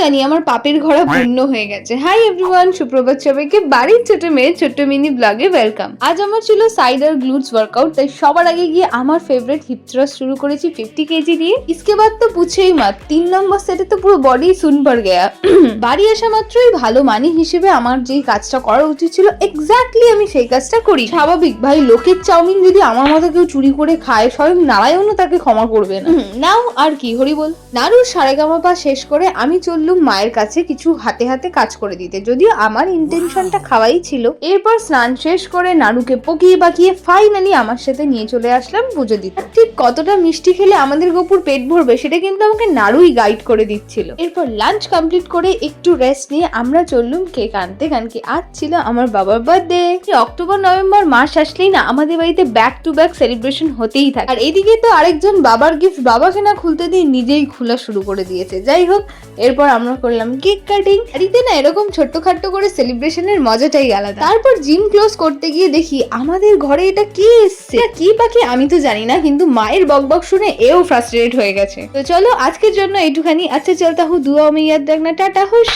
জানি আমার পাপের ঘোড়া পূর্ণ হয়ে গেছে। হাই এভরিওয়ান সুপ্রভাত সবাইকে। বাড়ির ছোট মেয়ে ছোট্ট মিনি ব্লগে ওয়েলকাম আজ আমার ছিল সাইডার গ্লুটস ওয়ার্কআউট তাই সবার আগে গিয়ে আমার ফেভারিট হিপ থ্রাস্ট শুরু করেছি ফিফটি কেজি দিয়ে ইসকে বাদ তো পুছেই মাত তিন নম্বর সেটে তো পুরো বডি সুন পর গেয়া। বাড়ি আসা মাত্রই ভালো মানি হিসেবে আমার যেই কাজটা করা উচিত ছিল এক্স্যাক্টলি আমি সেই কাজটা করি। স্বাভাবিক ভাই লোকের চাউমিন যদি আমার মতো কেউ চুরি করে খায় স্বয়ং নারায়ণও তাকে ক্ষমা করবে না। হুম, নাও আর কি হরি বল। নাড়ুর সারেগামাপা শেষ করে আমি চললুম মায়ের কাছে কিছু হাতে হাতে কাজ করে দিতে। যদিও আমার ইন্টেনশনটা খাওয়াই ছিল। এরপর স্নান শেষ করে নাড়ুকে পকিয়ে বাকিয়ে ফাইনালি আমার সাথে নিয়ে চলে আসলাম পুজো দিতে। ঠিক কতটা মিষ্টি খেলে আমাদের গোপুর পেট ভরবে সেটা কিন্তু আমাকে নাড়ুই গাইড করে দিচ্ছিল। এরপর লাঞ্চ কমপ্লিট করে একটু রেস্ট নিয়ে আমরা চললুম কেক আনতে। কারণ কি আজ ছিল আমার বাবার বার্থডে অক্টোবর নভেম্বর মাস আসলেই না আমাদের বাড়িতে ব্যাক টু ব্যাক সেলিব্রেশন হতেই থাকে। আর এদিকে তো আরেকজন বাবার গিফট বাবাকে না খুলতে দিয়ে নিজেই খোলা শুরু করে দিয়েছে। যাই হোক এরপর আমরা করলাম কেক কাটিং। বাড়িতে না এরকম ছোট্টখাট্ট করে সেলিব্রেশনের মজাটাই আলাদা। তারপর জিম ক্লোজ করতে গিয়ে দেখি আমাদের ঘরে এটা কি এসছে? কি পাখি আমি তো জানি না, কিন্তু মায়ের বক বক শুনে এও ফ্রাস্ট্রেট হয়ে গেছে। তো চলো আজকের জন্য এইটুখানি। আচ্ছা চলতা হু দুয়া মেয়াদ দেখনা টাটা, হুশ।